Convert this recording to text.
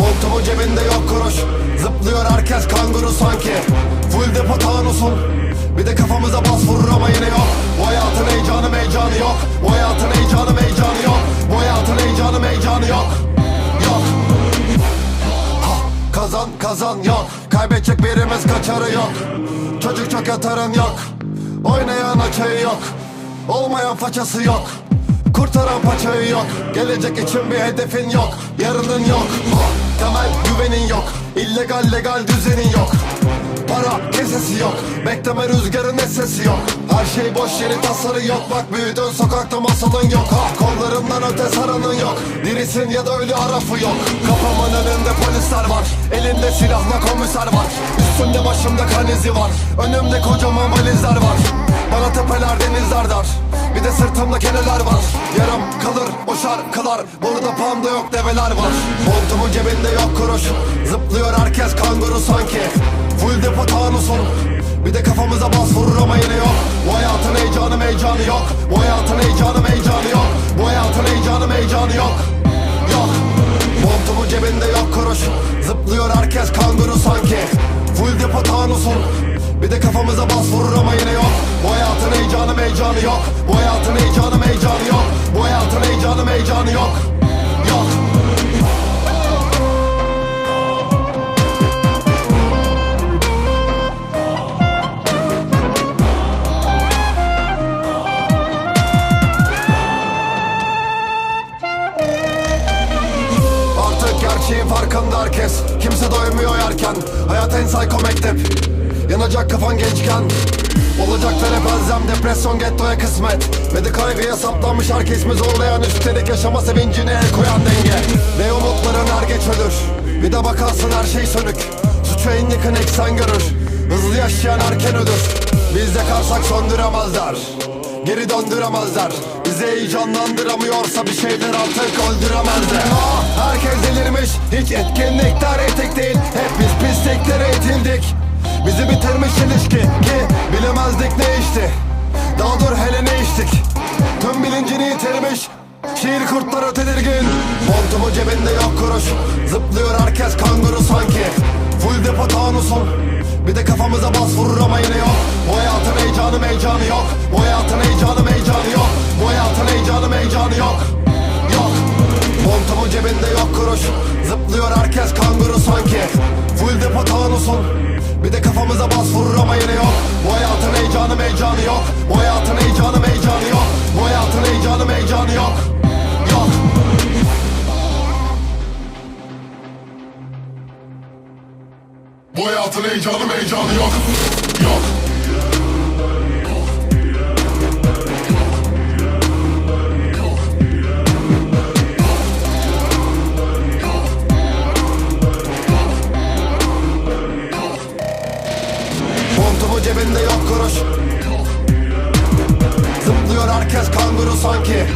Montumu cebinde yok kuruş. Zıplıyor herkes kanguru sanki. Full depo tanusun. Bir de kafamıza bas vurur ama yine yok Kazan yok. Kaybedecek birimiz kaçarı yok. Çocuk çok yatarın yok. Oynayan açayı yok. Olmayan façası yok. Kurtaran paçayı yok. Gelecek için bir hedefin yok. Yarının yok. Ha, Temel güvenin yok. İllegal legal düzenin yok. Para kesesi yok. Bekleme rüzgarın sesi yok. Her şey boş yeri tasarı yok. Bak büyüdün sokakta masalın yok. Ha, Kollarımdan öte saranın yok. Dirisin ya da ölü arafı yok. Kafamın önünde polisler var. Elinde silahla komiser var. Üstümde başımda kan izi var. Önümde kocaman valizler var. Bana tepeler denizler dar Bir de sırtımda keneler var. Yarım kalır o şarkılar Burada panda yok develer var. Montumun cebinde yok kuruş. Zıplıyor herkes kanguru sanki. Full depo tanusun Bir de kafamıza bas vurur ama yine yok. Bu hayatın heyecanı meycanı yok. Bu hayatın heyecanı meycanı yok. Bu hayatın heyecanı meycanı yok. Yok. Montumun cebinde yok kuruş. Zıplıyor herkes kanguru sanki. Full depo tanusun Bir de kafamıza bas vurur ama yine yok Heyecanı meycanı yok. Bu hayatın heyecanı meycanı yok. Bu hayatın heyecanı meycanı yok. Yok. Artık gerçeğin farkında herkes. Kimse doymuyor yerken. Hayat en psycho mektep. Yanacak kafan gençken Olacaklar hep elzem Depresyon gettoya kısmet. Ve de kaygıya saplanmış herkes mi zorlayan? Üstelik yaşama sevincine el koyan denge. Ve umutların er geç ölür. Bir de bakarsın her şey sönük. Suçu en yakın eksen görür. Hızlı yaşayan erken ölür. Biz yakarsak söndüremezler. Geri döndüremezler. Bizi heyecanlandıramıyorsa bir şeyler artık öldüremezler. Ah, Herkes delirmiş. Hiç etkinlikler etik Şiir kurtları tedirgin Montumu cebinde yok kuruş. Zıplıyor herkes kanguru sanki. Full depo tanusun Bir de kafamıza bas vurur ama yine yok. Bu hayatın heyecanı meycanı yok. Bu hayatın heyecanı meycanı yok. Bu hayatın heyecanı meycanı yok. Yok. Montumun cebinde yok kuruş. Zıplıyor herkes kanguru sanki. Full depo tanusun Bir de kafamıza bas vurur ama yine yok. Bu hayatın heyecanı meycanı yok. Bu hayatın heyecanı meycanı yok. Bu hayatın heyecanı meycanı Yok hayatın heyecanı heyecanı yok. Yok. Cebinde yok kuruş. Zıplıyor herkes kanguru sanki